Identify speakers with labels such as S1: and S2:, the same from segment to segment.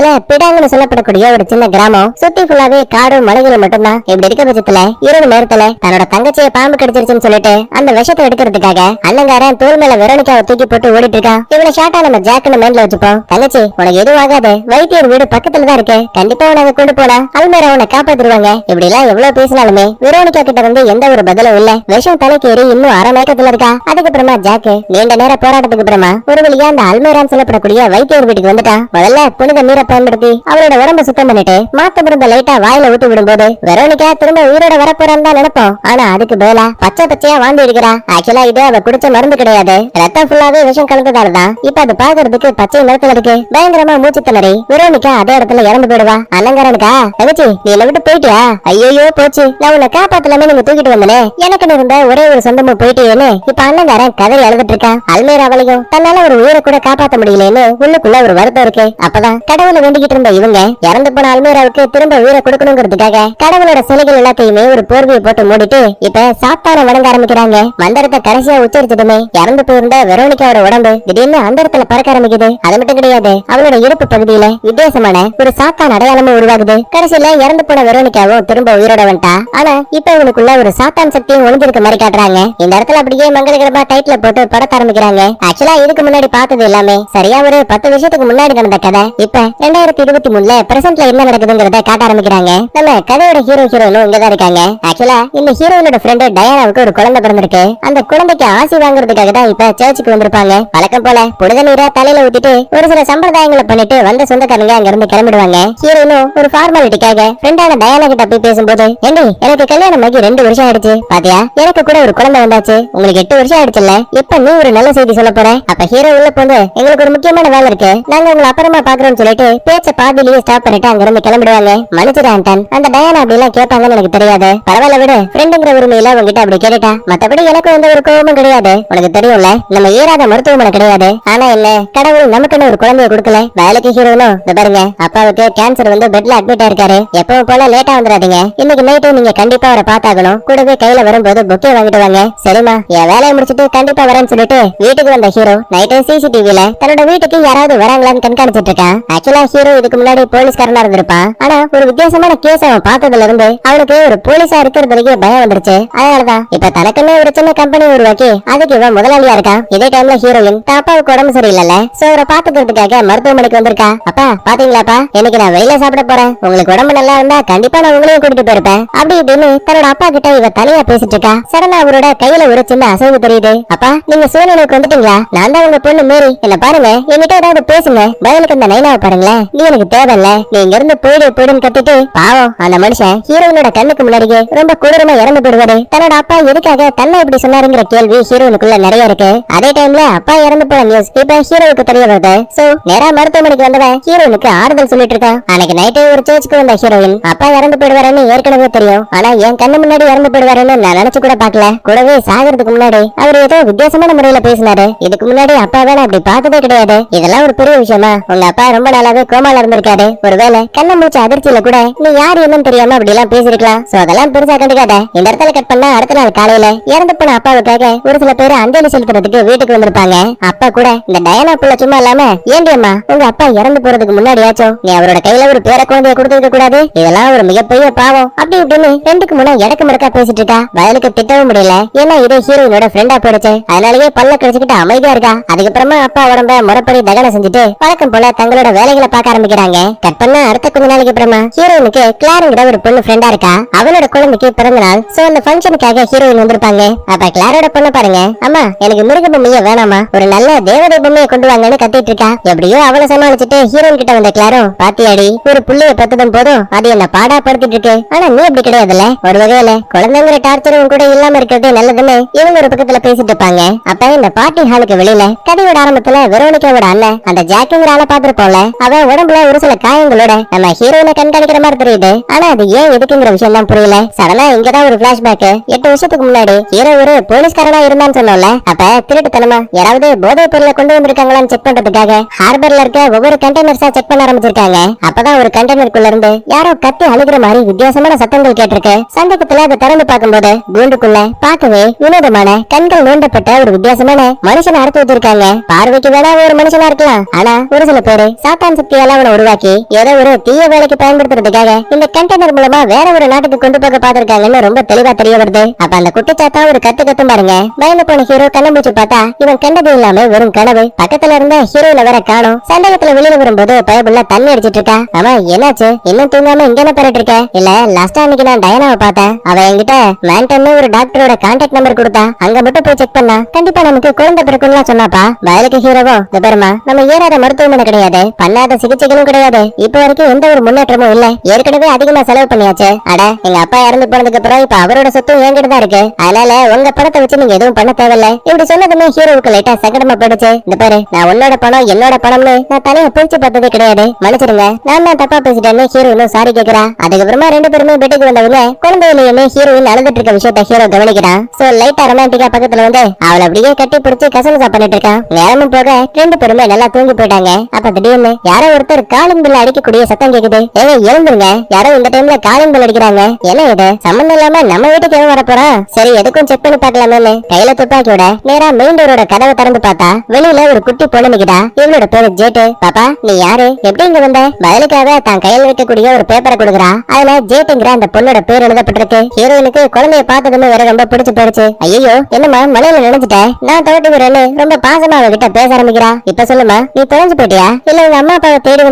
S1: Hola, பக்கத்துல பிடாங்கன்னு சொல்லப்படக்கூடிய ஒரு சின்ன கிராமம். சுத்தி ஃபுல்லாவே காடும் மலைகளும் மட்டும்தான். இப்படி இருக்க பட்சத்துல இரவு நேரத்துல தன்னோட தங்கச்சியை பாம்பு கடிச்சிருச்சுன்னு சொல்லிட்டு அந்த விஷத்தை எடுக்கிறதுக்காக அண்ணங்காரன் தோல் மேல வெரோனிக்காவை தூக்கி போட்டு ஓடிட்டு இருக்கான் இவனை ஷார்ட்டா நம்ம ஜாக்குன்னு மைண்ட்ல வச்சுப்போம். தங்கச்சி உனக்கு எதுவும் ஆகாது. வைத்தியர் வீடு பக்கத்துல தான் இருக்கு. கண்டிப்பா உனக்கு கொண்டு போனா அல்மேரா உன்னை காப்பாத்திருவாங்க இப்படி எல்லாம் எவ்வளவு பேசினாலுமே வெரோனிக்கா கிட்ட வந்து எந்த ஒரு பதிலும் இல்ல. விஷம் தலைக்கேறி இன்னும் அரை மயக்கத்துல இருக்கா. அதுக்கப்புறமா ஜாக்கு நீண்ட நேர போராட்டத்துக்கு அப்புறமா ஒரு வழியா அந்த அல்மேரான்னு சொல்லப்படக்கூடிய வைத்தியர் வீட்டுக்கு வந்துட்டான் முதல்ல புனித நீரை பயன்படுத்தி அவரோட உடம்ப சுத்தம் பண்ணிட்டு மாத்த மருந்த லைட்டா வாயில ஊத்தி விடும்போது வெரோனிகா திரும்ப உயிரோட வரப்போறான்னு தான் நினைப்போம். ஆனா அதுக்கு பதிலா பச்சை பச்சையா வாழ்ந்து இருக்கிறா ஆக்சுவலா இது அவ குடிச்ச மருந்து கிடையாது. ரத்தம் ஃபுல்லாவே விஷம் கலந்ததாலதான் இப்ப அது பாக்குறதுக்கு பச்சை நிறத்துல இருக்கு. பயங்கரமா மூச்சு திணறி வெரோனிகா அதே இடத்துல இறந்து போயிடுவா. அலங்கரனுக்கா தகுச்சி நீ என்ன விட்டு போயிட்டியா? ஐயோ போச்சு. நான் உன்னை காப்பாத்தலாமே நீங்க தூக்கிட்டு வந்தனே. எனக்கு இருந்த ஒரே ஒரு சொந்தமும் போயிட்டேன்னு இப்ப அண்ணங்காரன் கதறி அழுதுட்டு இருக்கான் அல்மேராவளையும் தன்னால ஒரு உயிரை கூட காப்பாத்த முடியலன்னு உள்ளுக்குள்ள ஒரு வருத்தம் இருக்கு. அப்பதான் கடவுள் வேண்டிக்கிட்டு இருந்த இவங்க இறந்து போன அல்மீராவுக்கு திரும்ப உயிரை கொடுக்கணுங்கிறதுக்காக கடவுளோட சிலைகள் எல்லாத்தையுமே ஒரு போர்வையை போட்டு மூடிட்டு இப்ப சாத்தான வணங்க ஆரம்பிக்கிறாங்க. மந்திரத்தை கடைசியா உச்சரிச்சதுமே இறந்து போயிருந்த வெரோனிகாவோட உடம்பு திடீர்னு அந்த இடத்துல பறக்க ஆரம்பிக்குது. அது மட்டும் கிடையாது அவளோட இடுப்பு பகுதியில வித்தியாசமான ஒரு சாத்தான் அடையாளமும் உருவாகுது. கடைசியில இறந்து போன வெரோனிகாவும் திரும்ப உயிரோட வந்துட்டா. ஆனா இப்ப இவனுக்குள்ள ஒரு சாத்தான் சக்தியும் ஒளிஞ்சிருக்க மாதிரி காட்டுறாங்க. இந்த இடத்துல அப்படியே மங்களகரமா டைட்டில போட்டு படத்த ஆரம்பிக்கிறாங்க. ஆக்சுவலா இதுக்கு முன்னாடி பார்த்தது எல்லாமே சரியா ஒரு பத்து வருஷத்துக்கு முன்னாடி நடந்த கதை. இப்ப ரெண்டாயிரத்தி இருபத்தி மூணுல பிரசன்ட்ல என்ன நடக்குதுங்கிறத காட்ட ஆரம்பிக்கிறாங்க. நம்ம கதையோட ஹீரோ ஹீரோயினும் இங்கதான் இருக்காங்க. ஆக்சுவலா இந்த ஹீரோயினோட ஃப்ரெண்டு டயானாவுக்கு ஒரு குழந்தை பிறந்திருக்கு. அந்த குழந்தைக்கு ஆசி வாங்குறதுக்காக தான் இப்ப சர்ச்சுக்கு வந்திருப்பாங்க. வழக்கம் போல புனித நீரா தலையில ஊத்திட்டு ஒரு சில சம்பிரதாயங்களை பண்ணிட்டு வந்த சொந்தக்காரங்க அங்க இருந்து கிளம்பிடுவாங்க ஹீரோயினும் ஒரு ஃபார்மாலிட்டிக்காக ஃப்ரெண்டான டயானா கிட்ட போய் பேசும்போது ஏண்டி எனக்கு கல்யாணம் ஆகி ரெண்டு வருஷம் ஆயிடுச்சு. பாத்தியா எனக்கு கூட ஒரு குழந்தை வந்தாச்சு. உங்களுக்கு எட்டு வருஷம் ஆயிடுச்சுல்ல. இப்ப நீ ஒரு நல்ல செய்தி சொல்ல போற. அப்ப ஹீரோ உள்ள போது எங்களுக்கு ஒரு முக்கியமான வேலை இருக்கு. நாங்க உங்களை அப்புறமா பாக்குறோம்னு சொல்லிட்டு பேச்ச பாதிலேயே ஸ்டாப் பண்ணிட்டு அங்கிருந்து கிளம்பிடுவாங்க. மன்னிச்சிடு ஆண்டன் அந்த டயானா அப்படி எல்லாம் கேட்பாங்கன்னு எனக்கு தெரியாது. பரவாயில்ல விடு. ஃப்ரெண்டுங்கிற உரிமையில உங்ககிட்ட அப்படி கேட்டுட்டா. மத்தபடி எனக்கு வந்து ஒரு கோபமும் கிடையாது. உனக்கு தெரியும்ல நம்ம ஏறாத மருத்துவமனை கிடையாது. ஆனா என்ன? கடவுள் நமக்குன்னு ஒரு குழந்தைய கொடுக்கல. வேலைக்கு ஹீரோனும் இந்த பாருங்க. அப்பாவுக்கு கேன்சர் வந்து பெட்ல அட்மிட் ஆயிருக்காரு. எப்பவும் போல லேட்டா வந்துடாதீங்க இன்னைக்கு நைட்டு நீங்க கண்டிப்பா அவரை பாத்தாகணும் கூடவே கையில வரும்போது புக்கே வாங்கிட்டு வாங்க. சரிமா என் வேலையை முடிச்சிட்டு கண்டிப்பா வரேன்னு சொல்லிட்டு வீட்டுக்கு வந்த ஹீரோ நைட்டு சிசிடிவில தன்னோட வீட்டுக்கு யாராவது வராங்களான்னு கண்காணிச்சிட்டு இருக்கான். ஆக்சுவலா ஹீரோ இதுக்கு முன்னாடி போலீஸ்காரனா இருந்திருப்பான் ஆனா ஒரு வித்தியாசமான கேஸ் அவன் பார்த்ததுல இருந்து அவனுக்கு ஒரு போலீஸா வரைக்கும் பயம் வந்துருச்சு. அதனாலதான் இப்ப தனக்குன்னு ஒரு சின்ன கம்பெனி உருவாக்கி அதுக்கு இவன் முதலாளியா இருக்கான் இதே டைம்ல ஹீரோயின் தாப்பாவுக்கு அப்பாவுக்கு உடம்பு சரியில்லைல்ல. சோ அவரை பாத்துக்கிறதுக்காக மருத்துவமனைக்கு வந்திருக்கா? அப்பா பாத்தீங்களாப்பா? இன்னைக்கு நான் வெளியில சாப்பிட போறேன். உங்களுக்கு உடம்பு நல்லா இருந்தா கண்டிப்பா நான் உங்களையும் கூட்டிட்டு போயிருப்பேன். அப்படி இப்படின்னு தன்னோட அப்பா கிட்ட இவ தனியா பேசிட்டு இருக்கா. சடனா அவரோட கையில ஒரு சின்ன அசைவு தெரியுது. அப்பா நீங்க சூழ்நிலைக்கு வந்துட்டீங்களா? நான் தான் உங்க பொண்ணு மேரி. என்ன பாருங்க. என்கிட்ட ஏதாவது பேசுங்க. பதிலுக்கு இந்த நைனாவை பாருங்களேன். நீ எனக்கு தேவையில்ல. நீ இங்க இருந்து போயிடு போயிடுன்னு கட்டிட்டு பாவம் அந்த மனுஷன் ஹீரோயினோட கண்ணுக்கு முன்னாடியே ரொம்ப கொடூரமா இறந்து போடுவாரு தன்னோட அப்பா எதுக்காக தன்னை இப்படி சொன்னாருங்கிற கேள்வி ஹீரோயினுக்குள்ள நிறைய இருக்கு. அதே டைம்ல அப்பா இறந்து போன நியூஸ் இப்ப ஹீரோவுக்கு தெரிய வருது. சோ நேரா மருத்துவமனைக்கு வந்தவன் ஹீரோயினுக்கு ஆறுதல் சொல்லிட்டு இருக்கான். அன்னைக்கு நைட்டே ஒரு சேர்ச்சுக்கு வந்த ஹீரோயின் அப்பா இறந்து போயிடுவாருன்னு ஏற்கனவே தெரியும். ஆனா என் கண்ணு முன்னாடி இறந்து போயிடுவாருன்னு நான் நினைச்சு கூட பாக்கல கூடவே சாகிறதுக்கு முன்னாடி அவர் ஏதோ வித்தியாசமான முறையில பேசினாரு. இதுக்கு முன்னாடி அப்பா வேணா அப்படி பார்த்ததே கிடையாது. இதெல்லாம் ஒரு பெரிய விஷயமா? உங்க அப்பா ரொம்ப நாளாவே கோமால இருந்திருக்காரு. ஒருவேளை கண்ண மூச்சு அதிர்ச்சியில கூட நீ யார் என்னன்னு தெரியாம அப்படி எல்லாம் பேசிருக்கலாம். சோ அதெல்லாம் பெருசா கண்டுக்காத. இந்த இடத்துல கட் பண்ணா அடுத்த நாள் காலையில இறந்து போன அப்பாவுக்காக ஒரு சில பேர் அஞ்சலி செலுத்துறதுக்கு வீட்டுக்கு வந்திருப்பாங்க. அப்பா கூட இந்த டயனா புள்ள சும்மா இல்லாம ஏண்டி அம்மா உங்க அப்பா இறந்து போறதுக்கு முன்னாடியாச்சும் நீ அவரோட கையில ஒரு பேர குழந்தைய கொடுத்துருக்க கூடாது. இதெல்லாம் ஒரு மிகப்பெரிய பாவம். அப்படி இப்படின்னு ரெண்டுக்கு முன்ன இடக்கு மடக்கா பேசிட்டு இருக்கா. வயலுக்கு திட்டவும் முடியல. ஏன்னா இதே ஹீரோயினோட ஃப்ரெண்டா போயிடுச்சு? அதனாலயே பல்ல கிடைச்சுக்கிட்டு அமைதியா இருக்கா? அதுக்கப்புறமா அப்பா உடம்ப முறைப்படி தகனம் செஞ்சுட்டு வழக்கம் போல தங்களோட வேலைகளை பார்க்க ஆரம்பிக்கிறாங்க. கட் பண்ண அடுத்த கொஞ்ச நாளைக்கு அப்புறமா ஹீரோயினுக்கு கிளாருங்கிற ஒரு பொண்ணு ஃப்ரெண்டா இருக்கா? அவளோட குழந்தைக்கு பிறந்த நாள் சோ அந்த ஃபங்க்ஷனுக்காக ஹீரோயின் வந்திருப்பாங்க. அப்ப கிளாரோட பொண்ணு பாருங்க. அம்மா எனக்கு மிருக பொம்மைய வேணாமா? ஒரு நல்ல தேவதை பொம்மையை கொண்டு வாங்கன்னு கத்திட்டு இருக்கா. எப்படியோ அவளை சமாளிச்சுட்டு ஹீரோயின் கிட்ட வந்த கிளாரும் பாத்தியாடி ஒரு புள்ளைய பெத்ததும் போதும் அது என்ன பாடா படுத்திட்டு இருக்கு. ஆனா நீ அப்படி கிடையாதுல்ல. ஒரு வகையில குழந்தைங்கிற டார்ச்சரும் கூட இல்லாம இருக்கிறது நல்லதுன்னு இவங்க ஒரு பக்கத்துல பேசிட்டு இருப்பாங்க. அப்ப இந்த பார்ட்டி ஹாலுக்கு வெளியில கதையோட ஆரம்பத்துல வெரோனிக்காவோட அண்ணன் அந்த ஜாக்கிங்கிற ஆளை பாத்திருப்போம்ல அவ உடம்புல ஒரு சில காயங்களோட நம்ம ஹீரோயினை கண்காணிக்கிற மாதிரி தெரியுது. ஆனா அது ஏன் எதுக்குங்கிற விஷயம் தான் புரியல சடனா இங்கதான் ஒரு பிளாஷ்பேக் எட்டு வருஷத்துக்கு முன்னாடி ஹீரோ ஒரு போலீஸ்காரனா இருந்தான்னு சொன்னோம்ல. அப்ப திருட்டுத்தனமா யாராவது போதை பொருளை கொண்டு வந்திருக்காங்களான்னு செக் பண்றதுக்காக ஹார்பர்ல இருக்க ஒவ்வொரு கண்டெய்னர்ஸா செக் பண்ண ஆரம்பிச்சிருக்காங்க. அப்பதான் ஒரு கண்டெய்னருக்குள்ள இருந்து யாரோ கத்தி அழுகிற மாதிரி வித்தியாசமான சத்தங்கள் கேட்டிருக்கு. சந்தேகத்துல அதை திறந்து பார்க்கும்போது கூண்டுக்குள்ள பார்க்கவே வினோதமான கண்கள் நோண்டப்பட்ட ஒரு வித்தியாசமான மனுஷனை அறுத்து வச்சிருக்காங்க. பார்வைக்கு வேணா ஒரு மனுஷனா இருக்கலாம். ஆனா ஒரு சில பேரு சாத்தான் சக்தி ஐடியால அவனை உருவாக்கி ஏதோ ஒரு தீய வேலைக்கு பயன்படுத்துறதுக்காக இந்த கண்டெய்னர் மூலமா வேற ஒரு நாட்டுக்கு கொண்டு போக பாத்திருக்காங்கன்னு ரொம்ப தெளிவா தெரிய வருது. அப்ப அந்த குட்டிச்சாத்தா ஒரு கத்து கத்தும் பாருங்க. பயந்து போன ஹீரோ கண்ணம்பூச்சி பார்த்தா இவன் கண்டது இல்லாம வெறும் கனவு. பக்கத்துல இருந்த ஹீரோல வேற காணும். சந்தேகத்துல வெளியில வரும்போது பயபுள்ள தண்ணி அடிச்சிட்டு இருக்கா. அவன் என்னாச்சு? இன்னும் தூங்காம இங்க என்ன பண்ணிட்டு இருக்க? இல்ல லாஸ்டா அன்னைக்கு நான் டயனாவை பார்த்தேன். அவ என்கிட்ட மேண்டன்னு ஒரு டாக்டரோட கான்டாக்ட் நம்பர் கொடுத்தா அங்க மட்டும் போய் செக் பண்ணா. கண்டிப்பா நமக்கு குழந்தை பிறக்கும்லாம் சொன்னாப்பா. வயலுக்கு ஹீரோவோ இந்த பெருமா நம்ம ஏறாத மருத்துவமனை கிடையாது. பண்ணாத சிகிச்சைகளும் கிடையாது. இப்ப வரைக்கும் எந்த ஒரு முன்னேற்றமும் இல்ல. ஏற்கனவே அதிகமா செலவு பண்ணியாச்சு. அட எங்க அப்பா இறந்து போனதுக்கு அப்புறம் இப்ப அவரோட சொத்தும் என்கிட்ட தான் இருக்கு. அதனால உங்க பணத்தை வச்சு நீங்க எதுவும் பண்ண தேவையில்ல. இப்படி சொன்னதுமே ஹீரோவுக்கு லைட்டா சங்கடமா போயிடுச்சு. இந்த பாரு நான் உன்னோட பணம் என்னோட பணம்னு நான் தனியா பிரிச்சு பார்த்ததே கிடையாது. மன்னிச்சிருங்க. நான் தான் தப்பா பேசிட்டேன்னு ஹீரோ இன்னும் சாரி கேக்குறா. அதுக்கப்புறமா ரெண்டு பேருமே பெட்டுக்கு வந்தவங்க குழந்தையிலேயுமே ஹீரோயின் அழுதுட்டு இருக்க விஷயத்த ஹீரோ கவனிக்கிறான். சோ லைட்டா ரொமான்டிக்கா பக்கத்துல வந்து அவளை அப்படியே கட்டி பிடிச்சு கசகசா பண்ணிட்டு இருக்கான். நேரமும் போக ரெண்டு பேருமே நல்லா தூங்கி போயிட்டாங்க. அப்ப திடீர்னு யாரோ ஒருத்தர் காலிங் பில் அடிக்கக்கூடிய சத்தம் கேக்குது. ஏங்க எழுந்துருங்க. யாரோ இந்த டைம்ல காலிங் பில் அடிக்கிறாங்க. என்ன இது? சம்பந்தம் இல்லாம நம்ம வீட்டுக்கு எவன் வரப்போறா? சரி எதுக்கும் செக் பண்ணி பாக்கலாமே கையில துப்பாக்கியோட நேரா மெயின் டோரோட கதவை திறந்து பார்த்தா வெளியில ஒரு குட்டி பொண்ணு நிக்குதா. இவளோட பேரு ஜேட்டு. பாப்பா நீ யாரு? எப்படி இங்க வந்த? பதிலுக்காக தான் கையில் வைக்கக்கூடிய ஒரு பேப்பரை கொடுக்குறா. அதுல ஜேட்டுங்கிற அந்த பொண்ணோட பேர் எழுதப்பட்டிருக்கு. ஹீரோயினுக்கு குழந்தைய பார்த்ததுமே வேற ரொம்ப பிடிச்சு போயிடுச்சு ஐயோ என்னம்மா மலையில நினைச்சிட்டேன் நான் தவிட்டு ரொம்ப பாசமா அவகிட்ட பேச ஆரம்பிக்கிறா. இப்ப சொல்லுமா நீ தொலைஞ்சு போயிட்டியா? இல்ல உங்க அம்மா அப்பாவை தேடி